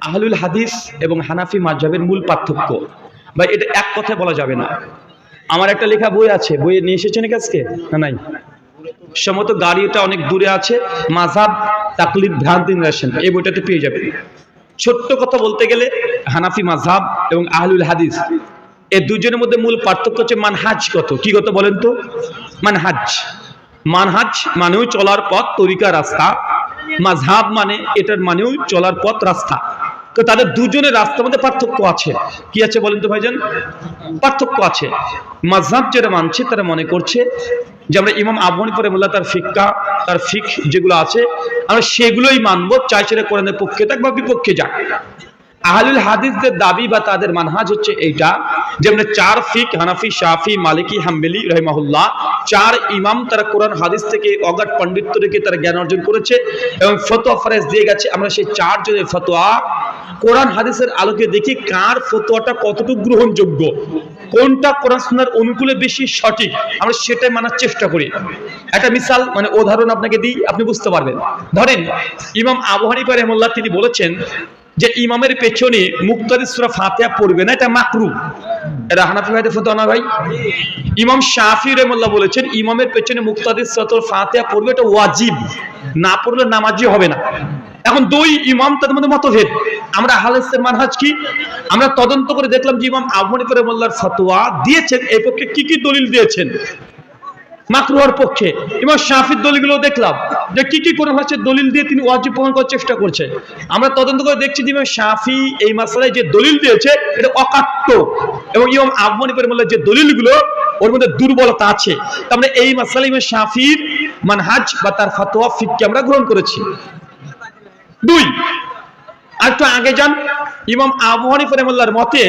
আহলুল হাদিস এবং হানাফি মাঝহাবের মূল পার্থক্য। বা এটা এক কথায় বলা যাবে না। আমার একটা লেখা বই আছে। বইয়ে নিয়ে এসেছেন আজকে? না, নাই? সম্ভবত গাড়িটা অনেক দূরে আছে। মাঝহাব তাকলিদ ভ্রান্তি নিরাসন এই বইটাতে পেয়ে যাবেন। ছোট্ট কথা বলতে গেলে হানাফি মাঝহাব এবং আহলুল হাদিস এই দুজনের মধ্যে মূল পার্থক্য হচ্ছে মানহাজ কত? কি কত বলেন তো? মানহাজ। মানহাজ মানেও চলার পথ, তরিকা, রাস্তা। মাঝহাব মানে এটার মানেও চলার পথ, রাস্তা। তো তাদের দুজনের রাস্তার মধ্যে পার্থক্য আছে। কি আছে বলেন তো ভাইজান? পার্থক্য আছে। মাঝহাব যারা মানছে, তারা মনে করছে যে আমরা ইমাম আবহানি পরে মোল্লা তার ফিক্কা, তার ফিক যেগুলো আছে, আমরা সেগুলোই মানবো চাই সেটা কোরআনের পক্ষে থাক বা বিপক্ষে যাক। আহলুল হাদিসদের দাবি বা তাদের মানহাজ হচ্ছে এইটা যে আমরা চার ফিক, হানাফি, শাফি, মালিকি, হাম্বেলি রহমাহুল্লাহ, চার ইমাম তারা কোরআন, হাদিস থেকে অগাধ পণ্ডিত্য রেখে তারা জ্ঞান অর্জন করেছে এবং ফতোয়া ফরেজ দিয়ে গেছে। আমরা সেই চার জনের ফতোয়া কোরআন হাদিসের আলোকে দেখি কার ফতোয়াটা কতটুকু গ্রহণযোগ্য, কোনটা কোরআন সুন্নার অনুকূলে বেশি সঠিক, আমরা সেটাই মানার চেষ্টা করি। একটা মিসাল মানে উদাহরণ আপনাকে দিই, আপনি বুঝতে পারবেন। ধরেন, ইমাম আবু হানিফা রহমুল্লাহ তিনি বলেছেন যে ইমামের পেছনে মুক্তাদি সুরা ফাতিহা পড়বে না, এটা মাকরু। এটা হানাফি ভাইদের ফতোয়া না ভাই? ইমাম শাফি রহমুল্লাহ বলেছেন, ইমামের পেছনে মুক্তাদি সুরা ফাতিহা পড়বে, এটা ওয়াজিব। না পড়লে নামাজি হবে না। এখন দুই ইমাম তাদের মধ্যে মতভেদ। আমরা হালেসের মানহাজ কি? আমরা তদন্ত করে দেখলাম যে ইমাম আবু হানিফা রহমুল্লাহর ফতোয়া দিয়েছেন, এই পক্ষে কি কি দলিল দিয়েছেন? মাকরুয়ার পক্ষে। ইমাম শাফির দলিলগুলো দেখলাম, যে কি কি কোন হচ্ছে দলিল দিয়ে তিনি ওয়াজিব প্রমাণ করার চেষ্টা করছে আমরা তদন্ত করে দেখছি যে শাফি এই মাসালায় যে দলিল দিয়েছে, এটা অকাট্য। এবং ইমাম আবমনি পরিমল্লার যে দলিলগুলো, ওর মধ্যে দুর্বলতা আছে। তার মানে এই মাসালা ইমাম শাফির মানহাজ বা তার ফতোয়া ফিককে আমরা গ্রহণ করেছি। দুই। আর একটু আগে যান, ইমাম আবু হানিফা মতে,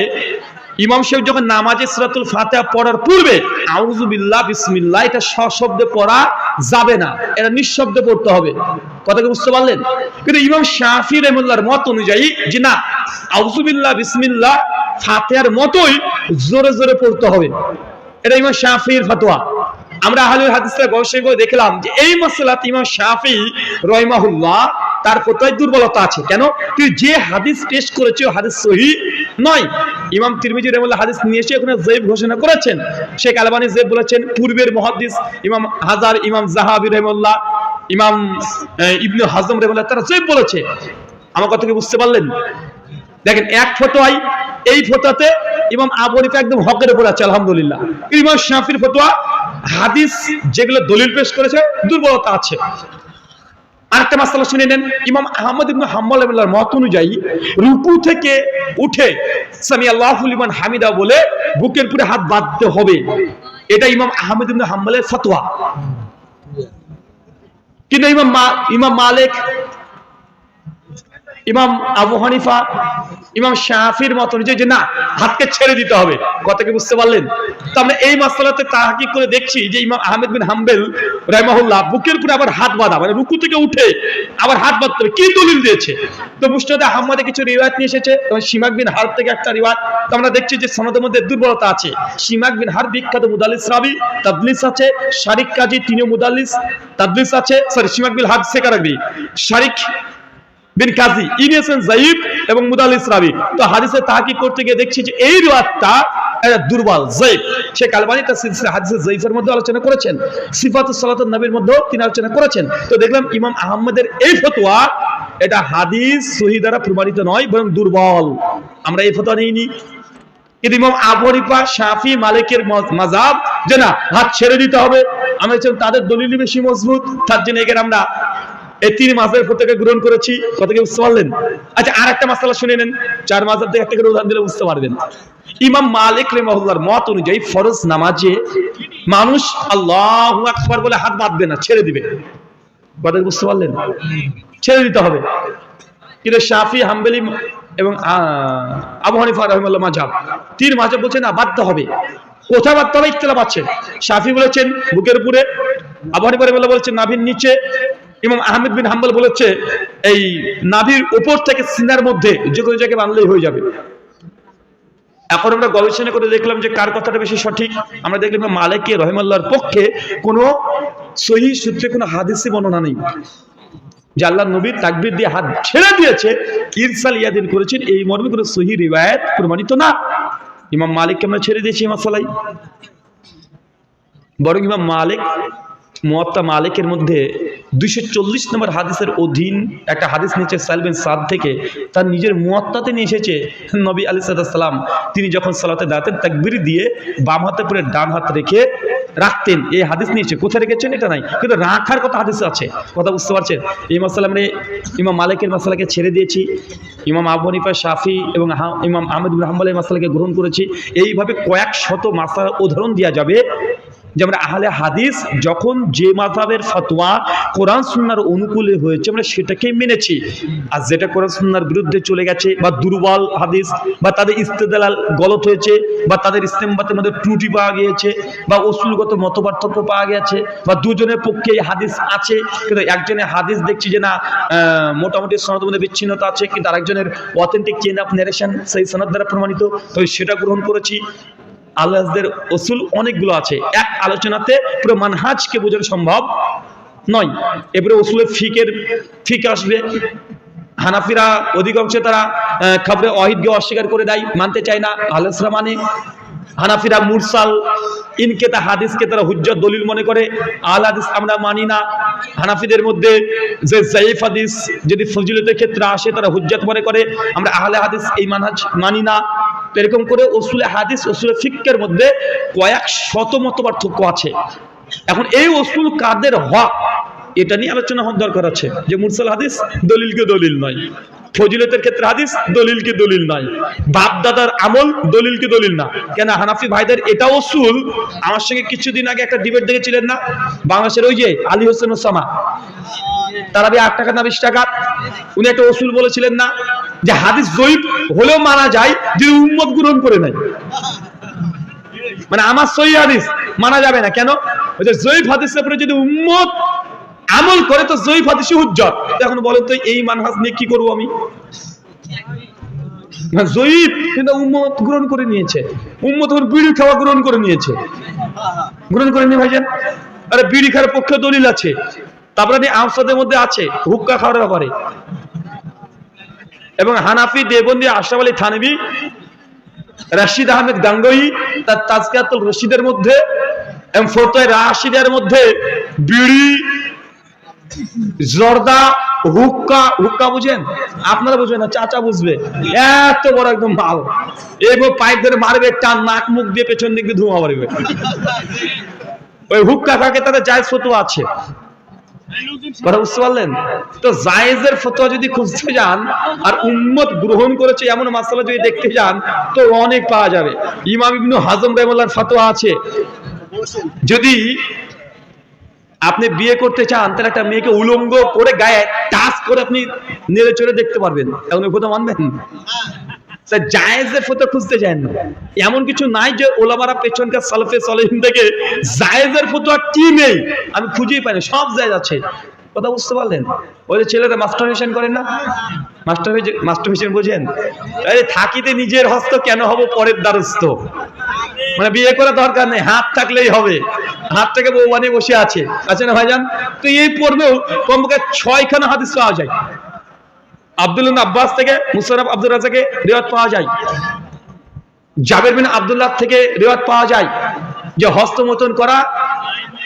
ইমাম সাহেব যখন নামাজে সিরাতুল ফাতিহা পড়ার পূর্বে আউযুবিল্লাহ বিসমিল্লাহ এটা সশব্দে পড়া যাবে না, এটা নিঃশব্দে পড়তে হবে। কথা কি বুঝতে পারলেন? কিন্তু ইমাম শাফি রহমাল্লাহর মত অনুযায়ী, যে না আউযুবিল্লাহ বিসমিল্লাহ ফাতিহার মতোই জোরে জোরে পড়তে হবে। এটা ইমাম শাফির ফতোয়া। আমরা আহলুল হাদিসরা গবেষণা করে দেখলাম যে এই মসলাতে ইমাম শাফি রহিমাহুল্লাহ তার কোথায় দুর্বলতা আছে। কেন? তুই যে হাদিস টেস্ট করেছে হাদিস সহি নয়। ইমাম তিরমিজি রহমুল্লাহ হাদিস নিয়ে এসে ওখানে জৈব ঘোষণা করেছেন। শেখ আলবানি জৈব বলেছেন, পূর্বের মহাদিস ইমাম হাজার, ইমাম জাহাবি রহমুল্লাহ ইমাম ইবনু হাজম রহমুল্লাহ তারা জৈব বলেছে। আমার কথা কি বুঝতে পারলেন? দেখেন, এক ফটোয়াই এই ফটোতে ইমাম আবু হানিফা একদম হকের উপর আছে, আলহামদুলিল্লাহ। ইমাম শাফির ফতোয়া, হাদিস যেগুলো দলিল পেশ করেছে, দুর্বলতা আছে। আরেকটা মাসালা শুনে নেন। ইমাম আহমদ ইবনু রাহিমাহুল্লাহর মত অনুযায়ী রুকু থেকে উঠে সামি আল্লাহুল ইমান হামিদা বলে বুকের পুরে হাত বাঁধতে হবে। এটা ইমাম আহমদ ইবনু হাম্মালের ফতোয়া। কিন্তু ইমাম ইমাম মালিক ইমাম আবু হানিফা, ইমাম শাফির মত অনুযায়ী যে না, হাতকে ছেড়ে দিতে হবে। কথা কি বুঝতে পারলেন? তো আমরা এই মাসালাতে তাহাকিক করে দেখছি যে ইমাম আহমেদ বিন হাম্বেল, রাহমাহুল্লাহ, বুকের উপরে আবার হাত বাঁধা মানে রুকু থেকে উঠে আবার হাত বাঁধতে হবে। কি দলিল দিয়েছে? তো মুস্তাদে আহমদে কিছু রিওয়ায়াত নিয়ে এসেছে এবং সিমাক বিন হার থেকে একটা রিওয়ায়াত। তো আমরা দেখছি যে সনদের মধ্যে দুর্বলতা আছে। সিমাক বিন হার বিখ্যাত মুদালিস রাবি, তাদলিস আছে। শারিক কাজী তিনিও মুদালিস তাদলিস আছে। সরি, সিমাক বিন হার সেকারাবি শারিক বিন কাজী ইনিয়েছেন জাইব এবং মুদালিস রাবি তো হাদিসে তাহাকি করতে গিয়ে দেখছি যে এই এটা দুর্বল, জাইব। শেখ আলবানি তার সিলসিলা হাদিসে জাইফের মধ্যে আলোচনা করেছেন, সিফাতুস সালাতুন নবীর মধ্যেও তিনি আলোচনা করেছেন। তো দেখলাম ইমাম আহমদের এই ফতোয়া, এটা হাদিস সহি দ্বারা প্রমাণিত নয়, বরং দুর্বল। আমরা এই ফতোয়া নিইনি। কিন্তু ইমাম আবু হানিফা, শাফি, মালিকের মজ- মাযহাব যে না, হাত ছেড়ে দিতে হবে। আমরা তাদের দলিল বেশি মজবুত, তার জন্য এখানে আমরা এই তিন মাসের প্রত্যেকে গ্রহণ করেছি। কত কি বুঝতে পারলেন? আচ্ছা আর একটা মাসালা শুনে নেন। চার মাসের থেকে একটা করে উদাহরণ দিলে বুঝতে পারবেন। ইমাম মালিক রেমাহুল্লাহর মত অনুযায়ী ফরজ নামাজে মানুষ আল্লাহ আকবার বলে হাত বাঁধবে না, ছেড়ে দিবে। কথা বুঝতে পারলেন? ছেড়ে দিতে হবে। কিন্তু শাফি, হাম্বেলি এবং আবু হানিফা রহমাল্লাহ মাঝাব তিন মাঝাব বলছেন না বাধ্য হবে। কোথায় বাধ্য হবে? ইখতলাফ আছে। শাফি বলেছেন, বুকের উপরে। আবু হানিফা রহমাল্লাহ বলেছেন, নাভির নিচে। ইমাম আহমেদ বিন হাম্বল বলেছে, এই নাভির উপর থেকে সিনার মধ্যে যে কোনো জায়গায় বানলেই হয়ে যাবে। এখন আমরা গবেষণা করে দেখলাম যে কার কথাটা বেশি সঠিক। আমরা দেখলাম যে মালিকের রহমাল্লাহর পক্ষে কোনো সহি সূত্রে কোনো হাদিসি বর্ণনা নেই। যে আল্লাহ নবী তাকবির দিয়ে হাত ছেড়ে দিয়েছে, ইরসাল ইয়াদিন করেছেন, এই মর্মে কোনো সহি রিবায়াত প্রমাণিত না। ইমাম মালিককে আমরা ছেড়ে দিয়েছি এই সালাই বরং ইমাম মালিক, মোয়াত্তা মালিকের মধ্যে দুইশো চল্লিশ নম্বর হাদিসের অধীন একটা হাদিস নিয়েছে সালবেন সাদ থেকে। তার নিজের মোয়াত্তাতে নিয়ে এসেছে নবী আলি সাল্লাম তিনি যখন সালাতে দাঁড়াতেন, তাকবির দিয়ে বাম হাতে পরে ডান হাত রেখে রাখতেন। এই হাদিস নিয়েছে কোথায় রেখেছেন? এটা নাই। কিন্তু রাখার কথা হাদিস আছে। কথা বুঝতে পারছেন? এই মশালা মানে ইমাম মালিকের মশালাকে ছেড়ে দিয়েছি। ইমাম আবু হানিফা, শাফি এবং ইমাম আহমেদ হাম্বলের মশালাকে গ্রহণ করেছি। এইভাবে কয়েক শত মাসালার উদাহরণ দেওয়া যাবে। যে আমরা আহলে হাদিস যখন যে মাযহাবের ফতোয়া কোরআন সুন্নাহর অনুকূলে হয়েছে, আমরা সেটাকেই মেনেছি। আর যেটা কোরআন সুন্নাহর বিরুদ্ধে চলে গেছে, বা দুর্বল হাদিস, বা তাদের ইস্তেদালাল গলত হয়েছে, বা তাদের ইস্তেমবাতের মধ্যে ত্রুটি পাওয়া গিয়েছে, বা অসুলগত মতপার্থক্য পাওয়া গেছে, বা দুজনের পক্ষে এই হাদিস আছে, কিন্তু একজনের হাদিস দেখছি যে না মোটামুটি সনদের মধ্যে বিচ্ছিন্নতা আছে, কিন্তু আরেকজনের অথেন্টিক চেন অফ নারেশন সেই সনদ দ্বারা প্রমাণিত, তো সেটা গ্রহণ করেছি। আল্লাহদের অসুল অনেকগুলো আছে। এক আলোচনাতে পুরো মানহাজকে বোঝানো সম্ভব নয়। এবারে অসুলের ফিকের, ফিক আসবে। হানাফিরা অধিকাংশ তারা খবরে অহিদকে অস্বীকার করে দেয়, মানতে চায় না। আলোচনা মানে হানাফিরা মুরসাল, ইনকে তা হাদিসকে তারা হুজ্জত দলিল মনে করে। আল হাদিস আমরা মানি না। হানাফিদের মধ্যে যে জাইফ হাদিস, যদি ফজিলতের ক্ষেত্রে আসে, তারা হুজ্জত মনে করে। আমরা আহলে হাদিস এই মানহাজ মানি না। তো এরকম করে ওসুলে হাদিস ওসুলে ফিক্কের মধ্যে কয়েক শত মত পার্থক্য আছে। এখন এই ওসুল কাদের হক? এটা নিয়ে আলোচনা হওয়ার দরকার আছে যে মুরসাল হাদিস দলিলকে দলিল নয়। ফজিলতের ক্ষেত্রে হাদিস দলিলকে দলিল নয়। বাপ দাদার আমল দলিলকে দলিল না। কেন হানাফি ভাইদের এটা ওসুল আমার সঙ্গে কিছুদিন আগে একটা ডিবেট দেখেছিলেন না? বাংলাদেশের ওই যে আলী হোসেন ওসামা তারা আট টাকা না বিশ টাকা? উনি একটা ওসুল বলেছিলেন না যে হাদিস জয়ীব হলেও মানা যায় যদি উম্মত গ্রহণ করে নাই। মানে আমার সহি হাদিস মানা যাবে না। কেন? ওই যে জয়ীব হাদিসের উপরে যদি উম্মত আমল করে, তো জয়ীব হাদিসই হুজ্জত এখন বলেন তো, এই মানহাজ নিয়ে কি করব আমি? জয়ীব কিন্তু উম্মত গ্রহণ করে নিয়েছে। উম্মত বিড়ি খাওয়া গ্রহণ করে নিয়েছে। গ্রহণ করে নিয়ে ভাইজান? আরে বিড়ি খাওয়ার পক্ষে দলিল আছে। তারপরে আপনি আমসাদের মধ্যে আছে, হুক্কা খাওয়ার ব্যাপারে। এবং হানাফি, দেবন্দি, আশরাফ আলী থানবি রাশিদ আহমেদ গাঙ্গই তার তাজকিয়াতুল রশিদের মধ্যে এবং ফোরতয় রাশিদের মধ্যে বিড়ি, জর্দা, হুক্কা হুক্কা বুঝেন? আপনারা বুঝবেন না, চাচা বুঝবে। এত বড় একদম মাল এবার পাইপ ধরে মারবে, টান নাক, মুখ দিয়ে পেছন দিকে ধোঁয়া মারবে। ওই হুক্কা খাকে তাদের জায়জ ফটো আছে। কথা বুঝতে পারলেন? তো জায়েজের ফতোয়া যদি খুঁজতে যান, আর উম্মত গ্রহণ করেছে এমন মাসালা যদি দেখতে যান, তো অনেক পাওয়া যাবে। ইমাম ইবনু হাজম ফতোয়া আছে। যদি আপনি বিয়ে করতে চান, তাহলে একটা মেয়েকে উলঙ্গ করে গায়ে টাচ করে আপনি নেড়ে চড়ে দেখতে পারবেন। এখন ফতোয়া মানবেন? তা জায়েজের ফটো খুঁজতে চান না। এমন কিছু নাই যে ওলামারা পেছনকার সালফে সলেহিন থেকে জায়েজের ফটো কি নেই? আমি খুঁজেই পাই না সব জায়েজ আছে। কথা বুঝতে পারলেন? ওই যে ছেলেরা মাস্টারবেশন করেন না? মাস্টার মাস্টারবেশন বোঝেন? আরে থাকিতে নিজের হস্ত কেন হব পরের দ্বারস্থ? মানে বিয়ে করা দরকার নেই, হাত থাকলেই হবে। হাতটাকে বউ বানিয়ে বসে আছে। আছে না ভাইজান, তো এই পড়বেও কমপক্ষে ছয়খানা হাদিস পাওয়া যায়। আব্দুল্লাহ আব্বাস থেকে মুসারফ আব্দুল রাজাকে রেওয়াত পাওয়া যায়। জাবের বিন আব্দুল্লাহ থেকে রেওয়াত পাওয়া যায় যে হস্তমোচন করা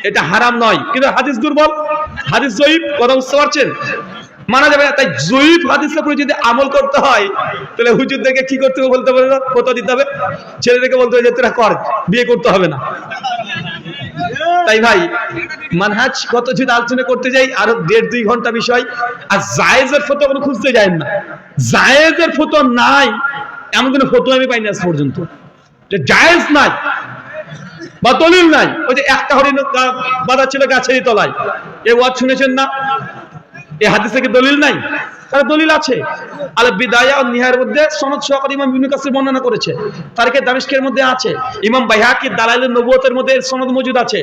এটা হারাম নয়। কিন্তু হাদিস দুর্বল, হাদিস জয়ীব কথা বুঝতে পারছেন? মানা যাবে না। তাই জয়ীব হাদিসের উপরে যদি আমল করতে হয়, তাহলে হুজুরদেরকে কি করতে হবে বলতে পারে কত দিতে হবে। ছেলেদেরকে বলতে হবে যে, তোরা কর, বিয়ে করতে হবে না। তাই ভাই, মানহাজ কত যদি আলোচনা করতে যাই, আরও দেড় দুই ঘণ্টা বিষয়। আর জায়েজের ফটো কোনো খুঁজতে যায় না। জায়েজের ফটো নাই, এমন কোনো ফটো আমি পাইনি আজ পর্যন্ত। জায়েজ নাই, বা দলিল নাই। ওই যে একটা হরিণ বাধা ছিল গাছেরই তলায়। এ ওয়াজ শুনেছেন না? এ হাদিস কি দলিল নাই? তার দলিল আছে। আল বিদায়া ও নিহার মধ্যে সনদ সহকারী ইমাম ইবনে কাসির বর্ণনা করেছে। তারিখে দামিশকের মধ্যে আছে। ইমাম বাইহাকি দালাইল নবুয়তের মধ্যে সনদ মজুদ আছে।